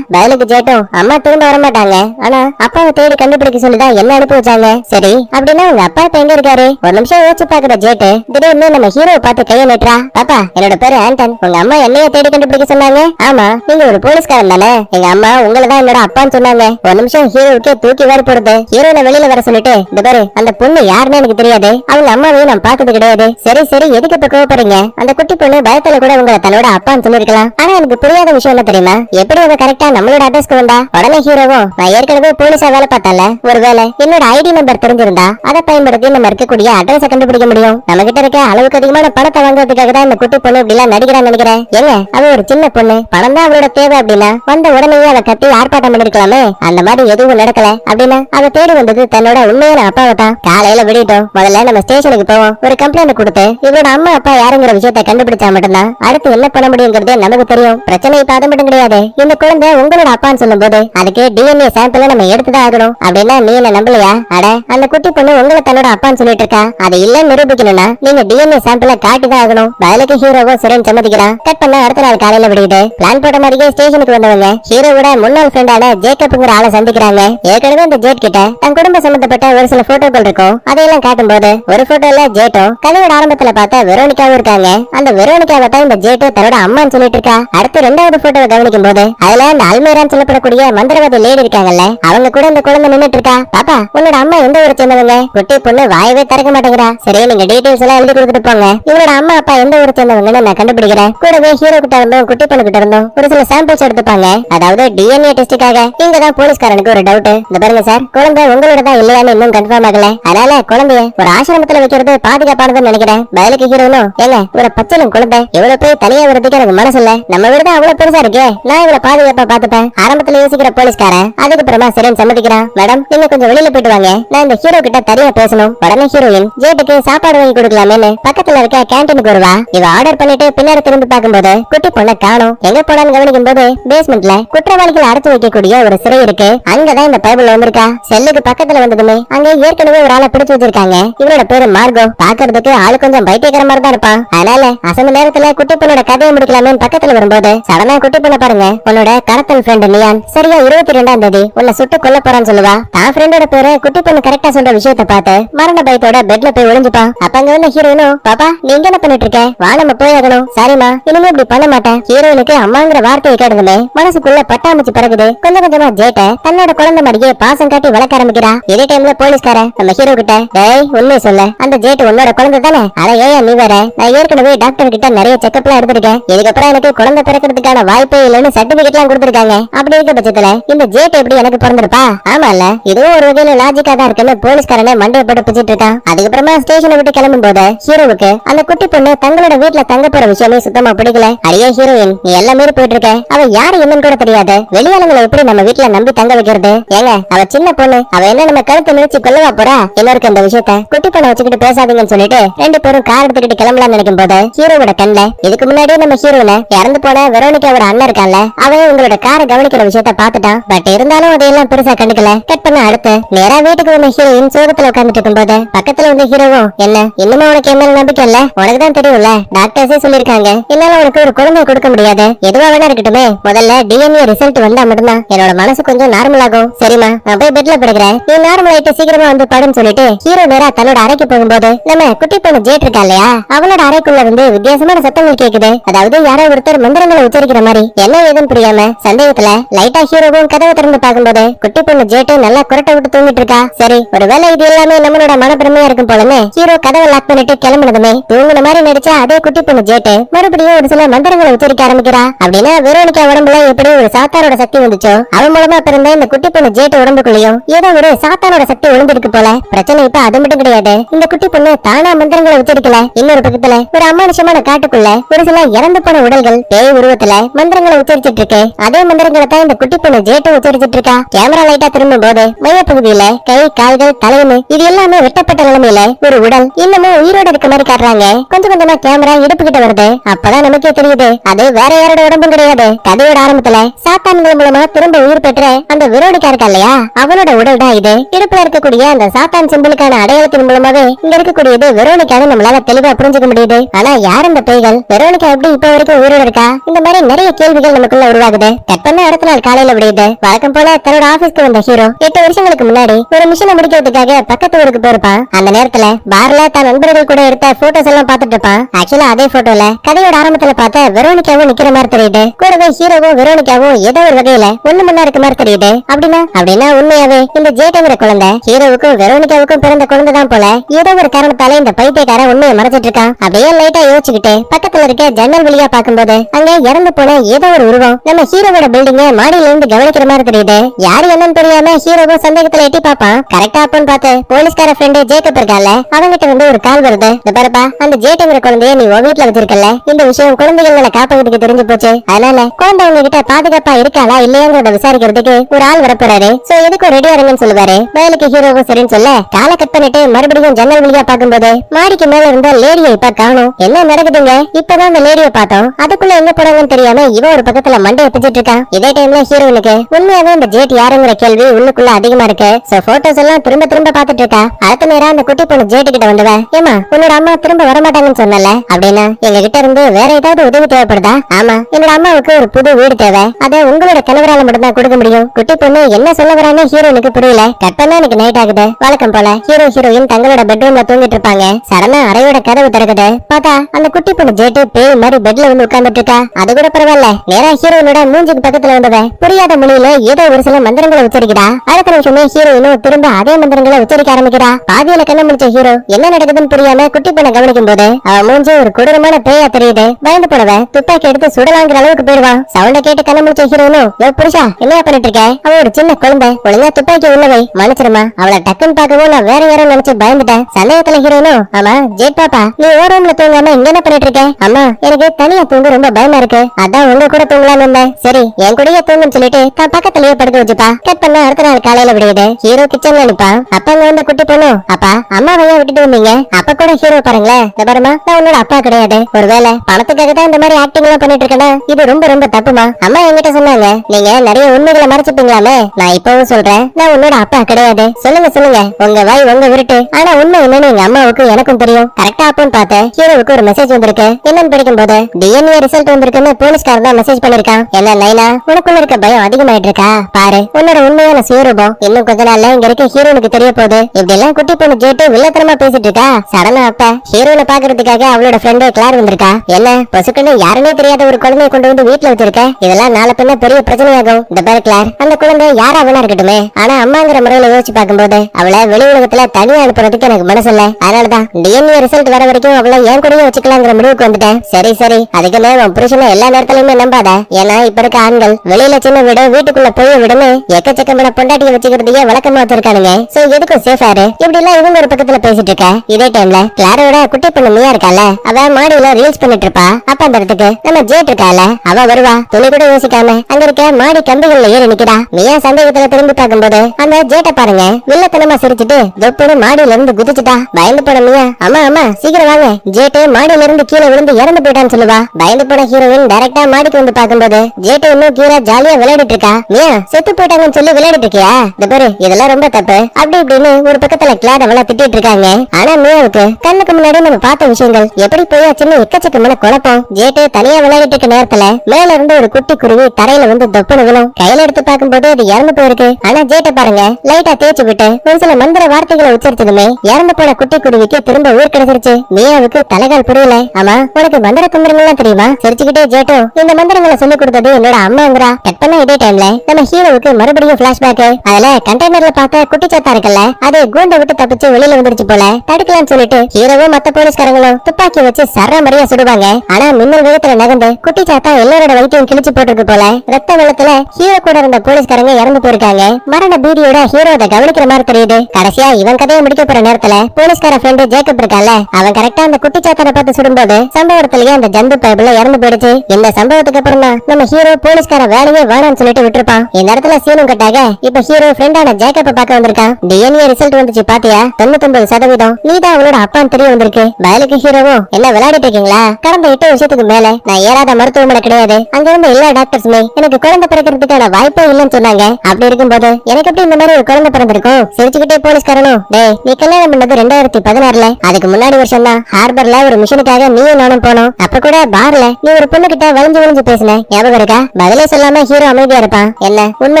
S1: வயலுக்கு ஜேட்டும் அம்மா திரும்ப வர மாட்டாங்க ஆனா அப்பாவை தேடி கண்டுபிடிக்க சொல்லிதான் என்ன அனுப்பி வச்சாங்க? சரி அப்படின்னா உங்க அப்பா இப்ப எங்க இருக்காரு? ஒரு நிமிஷம் யோசிச்சு பாக்குற ஜேட்டு. திடீர்னு நம்ம ஹீரோ பார்த்து கையை நீட்டுறா. பாப்பா என்னோட பேரு ஆண்டன். உங்க அம்மா என்னைய தேடி கண்டுபிடிக்க சொன்னாங்க. ஆமா நீங்க ஒரு போலீஸ்காரன் தானே? எங்க அம்மா உங்களை தான் என்னோட அப்பான்னு சொன்னாங்க. ஒரு நிமிஷம் ஹீரோவுக்கே தூக்கி வேறு போடுது. ஹீரோனை வெளியில வர சொல்லிட்டு இந்த பாரு அந்த பொண்ணு யாருன்னு எனக்கு தெரியாது. அவங்க அம்மாவையும் நான் பார்த்தது கிடையாது. சரி சரி எதுக்கு இப்ப கோவப்படுறீங்க? அந்த குட்டி பொண்ணு பயத்துல கூட உங்களை தன்னோட அப்பான்னு சொல்லிருக்கலாம் ஆனா எனக்கு புரியாத விஷயம் என்ன தெரியுமா? எப்படி ஹீரோவை கரெக்டா நம்மளோட அட்ரஸ்க்கு வந்தா உடனே ஹீரோவும் நான் ஏற்கனவே போலீஸா வேலை பார்த்தால ஒருவேளை என்னோட ஐடி நம்பர் தெரிஞ்சிருந்தா அதை பயன்படுத்தி நம்ம இருக்கக்கூடிய அட்ரஸ கண்டுபிடிக்க முடியும். நம்ம கிட்ட இருக்க அளவுக்கு அதிகமான பணத்தை வாங்குறதுக்காக தான் இந்த குட்டி பொண்ணு இப்படி எல்லாம் நடிக்கிறான்னு நினைக்கிறேன். ஏங்க அவ ஒரு சின்ன பொண்ணு. பணம் தான் அவளோட தேவை அப்படின்னா வந்த உடனே அவ கத்தி ஆர்ப்பாட்டம் பண்ணிருக்கலாமே. அந்த மாதிரி எதுவும் நடக்கல அப்படின்னா அவ தேடி வந்தது தன்னோட உண்மையான அப்பாவை தான். காலையில விடிட்டோம் முதல்ல நம்ம ஸ்டேஷனுக்கு போவோம். ஒரு கம்ப்ளைண்ட் கொடுத்து இவரோட அம்மா அப்பா யாருங்கிற விஷயத்த கண்டுபிடிச்சா மட்டும்தான் அடுத்து என்ன பண்ண முடியுங்கிறதே நமக்கு தெரியும். பிரச்சனை இப்ப அது மட்டும் கிடையாது. இந்த குழந்தை உங்களோட அப்பான்னு சொல்லும்போது அதுக்கு டிஎன்ஏ சாம்பிள் நம்ம எடுத்துதான் ஆகணும். அப்படின்னா நீ என்ன நம்பலையா? அட அந்த குட்டி பொண்ணு உங்களை தன்னோட அப்பான்னு சொல்லிட்டு இருக்கா அது இல்லன்னு நிரூபிக்கணும்னா நீங்க டிஎன்ஏ சாம்பிள காட்டிதான் ஆகணும். பதிலுக்கு ஹீரோவோ சுரேன் சம்மதிக்கிறான் கட் பண்ண அடுத்த நாள் காலையில விடுது பிளான் போட்ட மாதிரியே ஸ்டேஷனுக்கு வந்தவங்க ஹீரோவோட முன்னாள் ஃப்ரெண்டான ஜேக்கப்ங்கிற ஆளை சந்திக்கிறாங்க. ஏற்கனவே இந்த ஜேட் கிட்ட தன் குடும்ப சம்பந்தப்பட்ட ஒரு சில போட்டோக்கள் இருக்கும். அதையெல்லாம் காட்டும்போது ஒரு போட்டோல ஜேட்டோ கதையோட ஆரம்பத்துல பார்த்த வெரோனிக்காவும் இருக்காங்க. அந்த வெரோனிக்காவை தான் இந்த ஜேட்டோ தன்னோட அம்மான்னு சொல்லிட்டு இருக்கா அடுத்து ரெண்டாவது போட்டோவை கவனிக்கும் போது அதுல அந்த அல்மேரான்னு சொல்லப்படக்கூடிய மந்திரவாதி லேடி இருக்காங்கல்ல அவங்க கூட இந்த குழந்தை நின்னுட்டு இருக்கா பாப்பா உன்னோட அம்மா எந்த ஊரை சேர்ந்தவங்க? குட்டி பொண்ணு வாயவே திறக்க மாட்டேங்கிறா. சரி நீங்க டீடைல்ஸ் எல்லாம் எழுதி கொடுத்துட்டு போங்க. இவரோட அம்மா அப்பா எந்த ஊரை சேர்ந்தவங்கன்னு நான் கண்டுபிடிக்கிறேன். கூடவே ஹீரோ கிட்ட இருந்தும் குட்டி பொண்ணு கிட்ட இருந்தும் ஒரு சில சாம்பிள்ஸ் எடுத்துப்பாங்க. அதாவது டிஎன்ஏ டெஸ்டுக்காக இங்க தான் போலீஸ்காரனுக்கு ஒரு டவுட் இந்த பாருங்க சார் குழந்தை உங்களோட தான் இல்லையான்னு இன்னும் கன்ஃபார்ம் ஆகல. அதனால குழந்தைய ஒரு ஆசிரமத்துல வைக்கிறது பாதுகாப்பானதுன்னு நினைக்கிறேன். பதிலுக்கு ஹீரோனும் ஏங்க ஒரு பச்சளும் குழந்தை. இவ்வளவு போய் தனியா விடுறதுக்கு எனக்கு மனசு இல்ல. நம்ம வீடு தான் அவ்வளவு பெருசா இருக்கே. நான் இவ்வளவு பாதுகாப்பா பாத்துப்பேன். ஆரம்பத்துல யோசிக்கிற போலீஸ்காரன் அதுக்கப்புறமா சரின்னு சம்மதிக்கிறான். மேடம் நீங்க கொஞ்சம் வெளியில போயிட்டு வாங்க. நான் இந்த ஹீரோ கிட்ட தனியா பேசணும். உடனே ஹீரோயின் ஜேட்டுக்கு சாப்பாடு வாங்கி கொடுக்கலாமேன்னு பக்கத்துல இருக்க கேன்டீனுக்கு வருவா. இவ ஆர்டர் பண்ணிட்டு பின்னாடி திரும்பி பார்க்கும்போது குட்டி பொண்ணை காணும். எங்க போனான்னு கவனிக்கும் போது பேஸ்மெண்ட்ல குற்றவாளிகள் அடைச்சு வைக்கக்கூடிய ஒரு சிறை இருக்கு. அங்கதான் இந்த பைபிள் வந்திருக்கா. செல்லுக்கு பக்கத்துல வந்ததுமே அங்க ஏற்கனவே ஒரு ஆளை பிடிச்சு வச்சிருக்காங்க. இவரோட பேரு மார்கோ. பாக்குறதுக்கு ஆளு கொஞ்சம் பைத்தியக்கிற மாதிரி தான் இருப்பான். அதனால அசந்த நேரத்துல குட்டி பொண்ணோட கதையை முடிக்கலாமே பக்கத்துல வரும்போது சடனா குட்டி பொண்ணை பாருங்க. உன்னோட கடத்தல் ஃப்ரெண்ட் நியான். சரியா இருபத்தி ரெண்டாம் தேதி உன்னை சுட்டு கொல்ல போறான்னு சொல்லுவா. தான் ஃப்ரெண்டோட பேரு குட்டி பொண்ணு கரெக்டா சொல்ற விஷயத்த பார்த்து மரண பயத்தோட பெட்ல போய் ஒளிஞ்சுப்பான் அப்ப அங்க வந்து ஹீரோனும் பாப்பா நீங்க என்ன பண்ணிட்டு இருக்க? வா நம்ம போய் ஆகணும். சரிம்மா இனிமே இப்படி பண்ண மாட்டேன். ஹீரோனுக்கு அம்மாங்கிற வார்த்தையை கேட்டதுமே மனசுக்குள்ள பட்டாமச்சு பிறகுது கொஞ்சம் கொஞ்சமா ஜேட்ட தன்னோட குழந்தை மடியே பாசம் காட்டி வளர்க்க ஆரம்பிக்கிறா. இதே டைம்ல போலீஸ்கார நம்ம ஹீரோ கிட்ட டேய் உண்மையை சொல்ல. அந்த ஜேட்டு உன்னோட குழந்தை தானே? அட ஏன் நீ வேற. நான் ஏற்கனவே டாக்டர் கிட்ட நிறைய செக்அப் எல்லாம் எடுத்திருக்கேன். இதுக்கப்புறம் எனக்கு குழந்தை பிறக்கிறதுக்கான வாய்ப்பே இல்லைன்னு சர்டிபிகேட் எல்லாம் கொடுத்திருக்காங்க. அப்படி இருக்க பட்சத்துல இந்த ஜேட் எப்படி எனக்கு பிறந்திருப்பா? ஆமா இல்ல இதுவும் ஒரு வகையில லாஜிக்கா தான் இருக்குன்னு போலீஸ்காரனே மண்டையை போட்டு பிச்சிட்டு இருக்கான். அதுக்கப்புறமா ஸ்டேஷனை விட்டு கிளம்பும் போது ஹீரோவுக்கு அந்த குட்டி பொண்ணு தங்களோட வீட்டுல தங்க போற விஷயமே சுத்தமா பிடிக்கல. அடியே ஹீரோயின் நீ எல்லாமே போயிட்டு இருக்க அவ யாரு என்னன்னு கூட தெரியாது. வெளியாளங்களை எப்படி நம்ம வீட்டுல நம்பி தங்க வைக்கிறது? ஏங்க அவ சின்ன பொண்ணு. அவ என்ன நம்ம கழுத்தை நினைச்சு கொள்ளவா போறா? எல்லாருக்கும் அந்த விஷயத்த குட்டி பொண்ணை வச்சுக்கிட்டு பேசாதீங்கன்னு சொல்லிட்டு ரெண்டு பேரும் கார் எடுத்துக்கிட்டு கிளம்பலாம்னு நினைக்கும் போது ஹீரோவோட கண்ணுல இதுக்கு முன்னாடியே நம்ம ஹீரோல இறந்து போன வெரோனிக்காவோட அண்ணன் இருக்கான்ல அவ அவன் உங்களோட காரை கவனிக்கிற விஷயத்த பாத்துட்டான் பட் இருந்தாலும் அதையெல்லாம் பெருசா கண்டுக்கல. கட் பண்ண அடுத்து நேரா வீட்டுக்கு வந்த ஹீரோயின் சோகத்துல உட்காந்துட்டு இருக்கும்போது பக்கத்துல வந்த ஹீரோவும் என்ன இன்னுமா உனக்கு என்ன நம்பிக்கை இல்ல? உனக்கு தான் தெரியும்ல டாக்டர்ஸே சொல்லிருக்காங்க என்னால உனக்கு ஒரு குழந்தை கொடுக்க முடியாது. எதுவா வேணா இருக்கட்டுமே. முதல்ல டிஎன்ஏ ரிசல்ட் வந்தா மட்டும்தான். என்னோட மனசு கொஞ்சம் நார்மல் ஆகும். சரிமா நான் போய் பெட்ல படுக்கிறேன். நீ நார்மல் ஆயிட்டு சீக்கிரமா வந்து படுன்னு சொல்லிட்டு ஹீரோ நேரா தன்னோட அறைக்கு போகும்போது நம்ம குட்டி பொண்ணு ஜேட் இருக்கா இல்லையா? அவளோட அறைக்குள்ள வந்து வித்தியாசமான சத்தங்கள் கேக்குது. அதாவது யாரோ ஒருத்தர் மந்திரங்களை உச்சரிக்கிற மாதிரி. என்ன ஏதுன்னு தெரியாம சந்தேகத்துல லைட்டா ஹீரோவும் கதவை திறந்து பார்க்கும்போது குட்டி பொண்ணு ஜேட்டு நல்லா குரட்டை விட்டு தூங்கிட்டு இருக்கா. சரி ஒருவேளை இது எல்லாமே நம்மளோட மனப்பிரமையா இருக்கும் போலன்னு ஹீரோ கதவை லாக் பண்ணிட்டு கிளம்பினதுமே தூங்குன மாதிரி நடிச்சா அதே குட்டி பொண்ணு ஜேட்டு மறுபடியும் ஒரு சில மந்திரங்களை உச்சரிக்க ஆரம்பிக்கிறா. அப்படின்னா வெரோனிக்கா உடம்புல எப்படி ஒரு சாத்தாரோட சக்தி வந்துச்சோ அவன் மூலமா பிறந்த இந்த குட்டி பொண்ணு ஜேட்டு உடம்புக்குள்ளயும் ஏதோ ஒரு சாத்தானோட சக்தி ஒளிஞ்சிருக்கு போல. பிரச்சனை இப்ப அது மட்டும் கிடையாது. இந்த குட்டி பொண்ணு தானா மந்திரங்களை உச்சரிக்கல. இன்னொரு பக்கத்துல ஒரு அமானுஷமான காட்டுக்குள்ள ஒரு சில இறந்து போன உடல்கள் பேய் உருவத்துல மந்திரங்களை உச்சரிச்சிட்டு இருக்கு அதே மந்திரங்களை தான் இந்த குட்டி பொண்ணு ஜேட்டு உச்சரிச்சிட்டு இருக்கா. கேமரா லைட்டா திரும்பும் போது மையப்பகுதியில கை கால்கள் தலைமு இது எல்லாமே வெட்டப்பட்ட நிலைமையில ஒரு உடல் இன்னமும் உயிரோட இருக்க மாதிரி காட்டுறாங்க. கொஞ்சம் கொஞ்சமா கேமரா இடுப்பு கிட்ட வருது. அப்பதான் நமக்கே தெரியுது அது வேற யாரோட உடம்பும் கிடையாது. கதையோட ஆரம்பத்துல சாத்தான்கள் மூலமா திரும்ப உயிர் பெற்ற அந்த விரோடிக்கா இருக்கா இல்லையா? அவளோட உடல் தான் இது. இடுப்புல இருக்கக்கூடிய அந்த சாத்தான் சிம்பிளுக்கான அடையாளத்தின் மூலமாவே இங்க இருக்கக்கூடியது வெரோனிக்கான்னு நம்மளால தெளிவா புரிஞ்சுக்க முடியுது. ஆனா யார் இந்த பேய்கள்? வெரோனிக்கா எப்படி இப்ப வரைக்கும் உயிரோட இருக்கா? இந்த மாதிரி நிறைய கேள்விகள் நமக்குள்ள ஒரு உருவாகுது. கட் இடத்துல அடுத்த காலையில விடையுது. வழக்கம் போல தன்னோட ஆபீஸ்க்கு வந்த ஹீரோ எட்டு வருஷங்களுக்கு முன்னாடி ஒரு மிஷினை முடிக்கிறதுக்காக பக்கத்து ஊருக்கு போயிருப்பான். அந்த நேரத்துல பார்ல தன் நண்பர்கள் கூட எடுத்த போட்டோஸ் எல்லாம் பாத்துட்டு இருப்பான். ஆக்சுவலா அதே போட்டோல கதையோட ஆரம்பத்துல பார்த்த வெரோனிக்காவும் நிக்கிற மாதிரி தெரியுது. கூடவே ஹீரோவும் வெரோனிக்காவும் ஏதோ ஒரு வகையில ஒண்ணு முன்னா இருக்க மாதிரி தெரியுது. அப்படின்னா அப்படின்னா உண்மையாவே இந்த ஜேட்டுங்கிற குழந்தை ஹீரோவுக்கும் வெரோனிக்காவுக்கும் பிறந்த குழந்தை தான் போல ஏதோ ஒரு காரணத்தால இந்த பைத்தியக்காரன் உண்மையை மறைச்சிட்டு இருக்கான். அப்படியே லைட்டா யோசிச்சுக்கிட்டு பக்கத்துல இருக்க ஜன்னல் வழியா பாக்கும்போது அங்க இறந்து போன ஏதோ ஒரு உருவம் நம்ம ஹீரோவோட பில்டிங்க மாடியில இருந்து கவனிக்கிற மாதிரி தெரியுது. யாரு என்னன்னு தெரியாம ஹீரோவும் சந்தேகத்துல எட்டி பாப்பான் கரெக்டா அப்பன்னு பார்த்து போலீஸ்கார ஃப்ரெண்டு ஜேக்கப் இருக்கால அவங்கிட்ட வந்து ஒரு கால் வருது. இந்த பாருப்பா அந்த ஜேட்டுங்கிற குழந்தைய நீ உன் வீட்டுல வச்சிருக்கல இந்த விஷயம் குழந்தைகள் மேல காப்பகத்துக்கு தெரிஞ்சு போச்சு. அதனால குழந்தை உங்ககிட்ட பாதுகாப்பா இருக்காளா இல்லையாங்கிறத விசாரிக்கிறதுக்கு ஒரு ஆள் வரப்போறாரு. சோ எதுக்கும் ரெடியா இருங்கன்னு சொல்லுவாரு? வேலைக்கு ஹீரோவும் சரின்னு சொல்ல காலை கட் பண்ணிட்டு மறுபடியும் ஜன்னல் வழியா பாக்கும்போது மாடிக்கு மேல இருந்த லேடியை இப்ப காணும். என்ன நடக்குதுங்க? இப்பதான் அந்த லேடியை பார்த்தோம். அதுக்குள்ள என்ன போறாங்கன்னு தெரியாம இவன் ஒரு பக்கத்துல போட்டோ எடுத்துட்டு இருக்கான் இதே டைம்ல ஹீரோனுக்கு உண்மையாவே இந்த ஜேட் யாருங்கிற கேள்வி உள்ளுக்குள்ள அதிகமா இருக்கு. சோ போட்டோஸ் எல்லாம் திரும்ப திரும்ப பாத்துட்டு இருக்கா? அடுத்த நேரம் அந்த குட்டி பொண்ணு ஜேட்டு கிட்ட வந்துவ. ஏமா உன்னோட அம்மா திரும்ப வரமாட்டாங்கன்னு சொன்னல? அப்படின்னா எங்க கிட்ட இருந்து வேற ஏதாவது உதவி தேவைப்படுதா? ஆமா என்னோட அம்மாவுக்கு ஒரு புது வீடு தேவை. அதை உங்களோட கணவரால மட்டும்தான் கொடுக்க முடியும். குட்டி பொண்ணு என்ன சொல்ல வரானே ஹீரோனுக்கு புரியல. கட் பண்ணா எனக்கு நைட் ஆகுது. வழக்கம் போல ஹீரோ ஹீரோயின் தங்களோட பெட்ரூம்ல தூங்கிட்டு இருப்பாங்க. சரணா அறையோட கதவு திறக்குது. பார்த்தா அந்த குட்டி பொண்ணு ஜேட்டு பேய் மாதிரி பெட்ல வந்து உட்கார்ந்துட்டு இருக்கா. அது கூட பரவாயில்ல. நேரா ஹீரோ ஹீரோயினோட மூஞ்சுக்கு பக்கத்துல வந்தவ புரியாத மொழியில ஏதோ ஒரு சில மந்திரங்களை உச்சரிக்கிறா. அடுத்த நிமிஷமே ஹீரோயினும் திரும்ப அதே மந்திரங்களை உச்சரிக்க ஆரம்பிக்கிறா. பாதியில கண்ண முடிச்ச ஹீரோ என்ன நடக்குதுன்னு புரியாம குட்டி பண்ண கவனிக்கும் போது அவ மூஞ்சி ஒரு கொடூரமான பேயா தெரியுது. பயந்து போனவ துப்பாக்கி எடுத்து சுடலாங்கிற அளவுக்கு போயிடுவான் சவுண்ட கேட்டு கண்ண முடிச்ச ஹீரோனும் புருஷா என்ன பண்ணிட்டு இருக்க அவ ஒரு சின்ன குழந்தை ஒழுங்கா துப்பாக்கி உள்ளவை மன்னிச்சிருமா அவளை டக்குன்னு பார்க்கவும் நான் வேற யாரும் நினைச்சு பயந்துட்டேன். சந்தேகத்துல ஹீரோனும் ஆமா ஜேட் பாப்பா நீ ஓ ரூம்ல தூங்காம இங்க என்ன பண்ணிட்டு இருக்க அம்மா எனக்கு தனியா தூங்க ரொம்ப பயமா இருக்கு. அதான் உங்க கூட தூங்கலாம்னு இருந்தேன் சரி என் கூடயே தூங்குன்னு சொல்லிட்டு தான் பக்கத்துலயே படுக்க வச்சுப்பா. கட் பண்ண அடுத்த நாள் காலையில விடுது ஹீரோ கிச்சன்ல நிப்பான் அப்ப அங்க வந்த குட்டி பொண்ணு அப்பா அம்மா விட்டுட்டு வந்தீங்க? அப்ப கூட ஹீரோ பாருங்களேன். இந்த பாருமா நான் உன்னோட அப்பா கிடையாது. ஒருவேளை பணத்துக்காக தான் இந்த மாதிரி ஆக்டிங் எல்லாம் பண்ணிட்டு இருக்கேன்னா இது ரொம்ப ரொம்ப தப்புமா? அம்மா என்கிட்ட சொன்னாங்க நீங்க நிறைய உண்மைகளை மறைச்சிப்பீங்களாமே. நான் இப்பவும் சொல்றேன் நான் உன்னோட அப்பா கிடையாது. சொல்லுங்க சொல்லுங்க. உங்க வாய் உங்க விருட்டு. ஆனா உண்மை என்னன்னு எங்க அம்மாவுக்கு எனக்கும் தெரியும். கரெக்டா அப்போன்னு பார்த்தேன் ஹீரோவுக்கு ஒரு மெசேஜ் வந்திருக்கு. என்னன்னு படிக்கும் போது டிஎன்ஏ ரிசல்ட் வந்திருக்குன்னு போலீஸ்காரன் தான் மெசேஜ் பண்ணிருக்கான். என்ன நைனா உனக்குள்ள இருக்க பயம் அதிகமாயிட்டு இருக்கா பாரு உன்னோட உண்மையான சுயரூபம் இன்னும் கொஞ்ச நாள்ல இங்க இருக்க ஹீரோனுக்கு தெரிய போகுது. இப்படி எல்லாம் குட்டி பொண்ணு கேட்டு வில்லத்தனமா பேசிட்டு இருக்கா? சடனா அப்ப. ஹீரோனை பாக்குறதுக்காக அவளோட ஃப்ரெண்டு கிளார் வந்திருக்கா? என்ன பசுக்கன்னு யாருன்னே தெரியாத ஒரு குழந்தைய கொண்டு வந்து வீட்டுல வச்சிருக்க? இதெல்லாம் நாளை பின்ன பெரிய பிரச்சனையாகும். இந்த பாரு கிளார் அந்த குழந்தை யாரா வேணா இருக்கட்டுமே. ஆனா அம்மாங்கிற முறையில யோசிச்சு பார்க்கும்போது அவளை வெளி உலகத்துல தனியா அனுப்புறதுக்கு எனக்கு மனசு அதனாலதான் டிஎன்ஏ ரிசல்ட் வர வரைக்கும் அவளை என் கூடயே வச்சுக்கலாங்கிற முடிவுக்கு வந்துட்டேன். சரி சரி அதுக்குமே உன் புருஷனை எல்லா நேரத்திலயுமே நம்பாத. ஏன்னா இப்ப இருக்க ஆண்கள் வெளியில சின்ன வீடு வீட்டுக்குள்ள போய் விடுன்னு எக்கச்சக்கமான பொண்டாட்டியை வச்சுக்கிறதையே வழக்கமா வச்சிருக்கானுங்க. சோ எதுக்கும் சேஃப் ஆரு இப்படி எல்லாம் இவங்க ஒரு பக்கத்துல பேசிட்டு இருக்க? இதே டைம்ல கிளாரோட குட்டி பொண்ணு மியா இருக்கால அவ மாடியில ரீல்ஸ் பண்ணிட்டு இருப்பா. அப்ப அந்த இடத்துக்கு நம்ம ஜேட் இருக்கால அவ வருவா. துணி கூட யோசிக்காம அங்க இருக்க மாடி கம்பிகள்ல ஏறி நிக்கிறா மியா சந்தேகத்துல திரும்பி பார்க்கும்போது அந்த ஜேட்ட பாருங்க வில்லத்தனமா சிரிச்சிட்டு தொப்புன்னு மாடியில இருந்து குதிச்சுட்டா. பயந்து போன மியா அம்மா அம்மா சீக்கிரம் வாங்க. ஜேட்டு மாடியில இருந்து கீழே விழுந்து இறந்து போயிட்டான்னு சொல்லுவா. பயந்து போன ஹீரோயின் டைரக்டா மாடிக்கு வந்து பார்க்கும்போது ஜேட்டு இன்னும் கீரா ஜாலியா விளையாடிட்டு இருக்கா? ஏன் செத்து போயிட்டாங்கன்னு சொல்லி விளையாடிட்டு இருக்கியா? இந்த பாரு இதெல்லாம் ரொம்ப தப்பு. அப்படி இப்படின்னு ஒரு பக்கத்துல கிளாட் அவள திட்டிட்டு இருக்காங்க. ஆனா மியாவுக்கு கண்ணுக்கு முன்னாடி நம்ம பார்த்த விஷயங்கள் எப்படி போயாச்சுன்னு எக்கச்சக்கமான குழப்பம். ஜேட்டு தனியா விளையாடிட்டு இருக்க நேரத்துல மேல இருந்து ஒரு குட்டி குருவி தரையில வந்து தொப்புனு விழும். கையில எடுத்து பார்க்கும்போது அது இறந்து போயிருக்கு. ஆனா ஜேட்டை பாருங்க லைட்டா தேய்ச்சி விட்டு ஒரு சில மந்திர வார்த்தைகளை உச்சரிச்சதுமே இறந்து போன குட்டி குருவிக்கு திரும்ப உயிர் கிடைச்சிருச்சு. மியாவுக்கு தலைகால் புரியல. ஆமா உனக்கு மந்திர தந்திரங்கள்லாம் தெரியுமா? சிரிச்சுக்கிட்டே ஜேட்டோ இந்த மந்திரங்களை சொல்லி கொடுத்தது என்னோட அம்மாங்கிறா. கட் பண்ண இதே டைம்ல நம்ம ஹீரோவுக்கு மறுபடியும் பிளாஷ்பேக் அதுல கண்டெய்னர்ல பார்த்த குட்டி சத்தா இருக்குல்ல அது கூண்ட விட்டு தப்பிச்சு வெளியில வந்துருச்சு போல. தடுக்கலாம்னு சொல்லிட்டு ஹீரோவும் மத்த போலீஸ்காரங்களும் துப்பாக்கி வச்சு சர மரியா சுடுவாங்க. ஆனா மின்னல் வேகத்துல நகர்ந்து குட்டி சாத்தா எல்லாரோட வயிற்றையும் கிழிச்சு போட்டிருக்கு போல. ரத்த வெள்ளத்துல ஹீரோ கூட இருந்த போலீஸ்காரங்க இறந்து போயிருக்காங்க. மரண பீதியோட ஹீரோ அதை கவனிக்கிற மாதிரி தெரியுது. கடைசியா இவன் கதையை முடிக்க போற நேரத்துல போலீஸ்கார ஃப்ரெண்டு ஜேக்கப் இருக்கால அவன் கரெக்டா அந்த குட்டி சாத்தானை பார்த்து சுடும்போது சம்பவத்திலேயே அந்த ஜந்து பைபிள் இறந்து போயிடுச்சு. இந்த சம்பவத்துக்கு அப்புறம் தான் நம்ம ஹீரோ போலீஸ்கார வேலையே வேணாம்னு சொல்லிட்டு விட்டுருப்பான். இந்த இடத்துல சீனும் கட்டாக இப்ப ஹீரோ ஃப்ரெண்டான ஜேக்கப்ப பாக்க வந்திருக்கான் டிஎன்ஏ ரிசல்ட் வந்துச்சு பாத்தியா? தொண்ணூத்தொன்பது சதவீதம். நீதான் அவளோட அப்பான்னு தெரிய வந்திருக்கு. வயலுக்கு ஹீரோவும் என்ன விளையாடிட்டு இருக்கீங்களா? கடந்த எட்டு வருஷத்துக்கு மேல நான் ஏறாத மருத்துவமனை கிடையாது. அங்க இருந்த எல்லா டாக்டர்ஸுமே எனக்கு குழந்தை பிறக்கிறதுக்கான வாய்ப்பே இல்லைன்னு சொன்னாங்க. அப்படி இருக்கும்போது எனக்கு எப்படி இந்த மாதிரி ஒரு குழந்தை பிறந்திருக்கும்? சிரிச்சுக்கிட்டே போலீஸ்காரனும் டேய் நீ கல்யாணம் பண்ணது ரெண்டாயிரத்தி பதினாறுல. அதுக்கு முன்னாடி வருஷம் தான் ஹார்பர்ல ஒரு மிஷனுக்காக நீயும் நானும் போனோம். அப்ப கூட பார்ல நீ ஒரு பொண்ணு கிட்ட வளைஞ்சு வளைஞ்சு பேசின. ஞாபகம் இருக்கா? பதிலே சொல்லாம ஹீரோ அமைதியா இருப்பான். என்ன? உண்மை